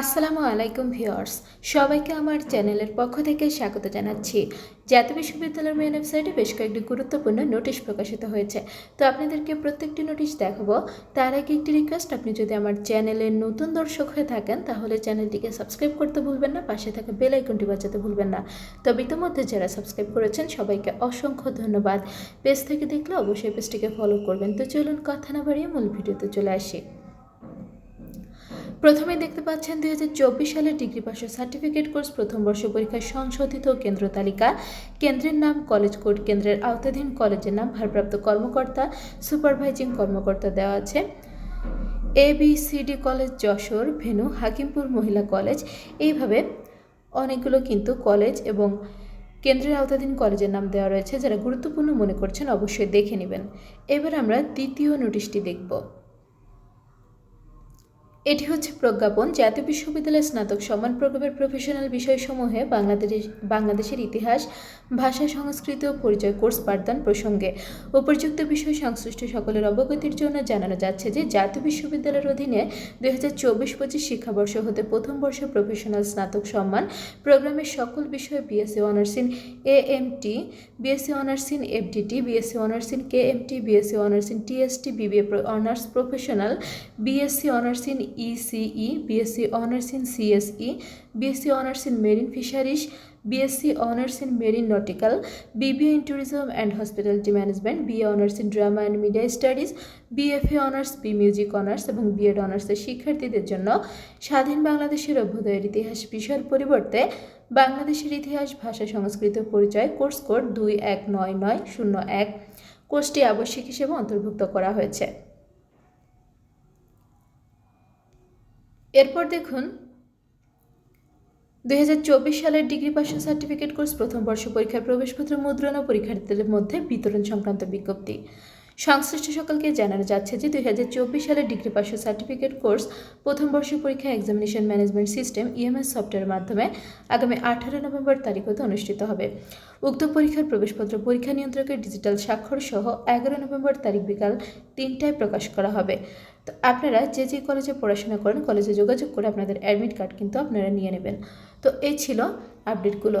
আসসালামু আলাইকুম ভিউয়ার্স, সবাইকে আমার চ্যানেলের পক্ষ থেকে স্বাগত জানাচ্ছি। জাতীয় বিশ্ববিদ্যালয়ের মেন ওয়েবসাইটে বেশ কয়েকটি গুরুত্বপূর্ণ নোটিশ প্রকাশিত হয়েছে। তো আপনাদেরকে প্রত্যেকটি নোটিশ দেখাবো। তার আগে একটি রিকোয়েস্ট আপনি যদি আমার চ্যানেলের নতুন দর্শক হয়ে থাকেন, তাহলে চ্যানেলটিকে সাবস্ক্রাইব করতে ভুলবেন না, পাশে থাকা বেল আইকনটি বাজাতে ভুলবেন না। তবে ইতিমধ্যে যারা সাবস্ক্রাইব করেছেন, সবাইকে অসংখ্য ধন্যবাদ। পেজ থেকে দেখলে অবশ্যই পেজটিকে ফলো করবেন। তো চলুন কথা না বাড়িয়ে মূল ভিডিওতে চলে আসি। প্রথমে দেখতে পাচ্ছেন দুই হাজার চব্বিশ সালের ডিগ্রি পাশের সার্টিফিকেট কোর্স, প্রথম বর্ষ পরীক্ষার সংশোধিত কেন্দ্র তালিকা। কেন্দ্রের নাম কলেজ কোড, কেন্দ্রের আওতাধীন কলেজের নাম ভারপ্রাপ্ত কর্মকর্তা, সুপারভাইজিং কর্মকর্তা দেওয়া আছে। A, B, C, D college Jessore, venue, Hakimpur মহিলা কলেজ। এইভাবে অনেকগুলো কিন্তু কলেজ এবং কেন্দ্রের আওতাধীন কলেজের নাম দেওয়া রয়েছে। যারা গুরুত্বপূর্ণ মনে করছেন অবশ্যই দেখে নেবেন। এবার আমরা দ্বিতীয় নোটিশটি দেখব। এটি হচ্ছে প্রজ্ঞাপন, জাতীয় বিশ্ববিদ্যালয়ের স্নাতক সম্মান প্রোগ্রামের প্রফেশনাল বিষয়সমূহে বাংলাদেশ, বাংলাদেশের ইতিহাস, ভাষা, সংস্কৃতি ও পরিচয় কোর্স পাঠদান প্রসঙ্গে উপযুক্ত বিষয় সংশ্লিষ্ট সকলের অবগতির জন্য জানানো যাচ্ছে যে জাতীয় বিশ্ববিদ্যালয়ের অধীনে দুই হাজার চব্বিশ পঁচিশ শিক্ষাবর্ষ হতে প্রথম বর্ষ প্রফেশনাল স্নাতক সম্মান প্রোগ্রামের সকল বিষয়ে BSc honours in A M T BSc honours in FDT BSc honours in K M T BSc honours in TST BBA honours professional BSc honours in ECE BSc honours in CSE BSc honours in marine fisheries BSc honours in marine nautical BBA in tourism and hospitality management BA honours in drama and media studies BFA honours B music honours এবং BEd অনার্সের শিক্ষার্থীদের জন্য স্বাধীন বাংলাদেশের অভ্যুদয়ের ইতিহাস বিষয়ের পরিবর্তে বাংলাদেশের ইতিহাস, ভাষা, সংস্কৃত পরিচয় কোর্স কোড দুই এক নয় নয় শূন্য এক কোর্সটি আবশ্যিক হিসেবে অন্তর্ভুক্ত করা হয়েছে। এরপর দেখুন দু হাজার চব্বিশ সালের ডিগ্রি পাশের সার্টিফিকেট কোর্স প্রথম বর্ষ পরীক্ষার প্রবেশপত্র মুদ্রণ ও পরীক্ষার্থীদের মধ্যে বিতরণ সংক্রান্ত বিজ্ঞপ্তি। সংশ্লিষ্ট সকলকে জানানো যাচ্ছে যে দুই হাজার চব্বিশ সালের ডিগ্রি পাশের সার্টিফিকেট কোর্স প্রথম বর্ষ পরীক্ষা এক্সামিনেশন ম্যানেজমেন্ট সিস্টেম ইএমএস সফটওয়্যারের মাধ্যমে আগামী আঠারো নভেম্বর তারিখ হতে অনুষ্ঠিত হবে। উক্ত পরীক্ষার প্রবেশপত্র পরীক্ষা নিয়ন্ত্রকের ডিজিটাল স্বাক্ষর সহ এগারো নভেম্বর তারিখ বিকাল তিনটায় প্রকাশ করা হবে। তো আপনারা যে যে কলেজে পড়াশোনা করেন কলেজে যোগাযোগ করে আপনাদের অ্যাডমিট কার্ড কিন্তু আপনারা নিয়ে নেবেন। তো এই ছিল আপডেটগুলো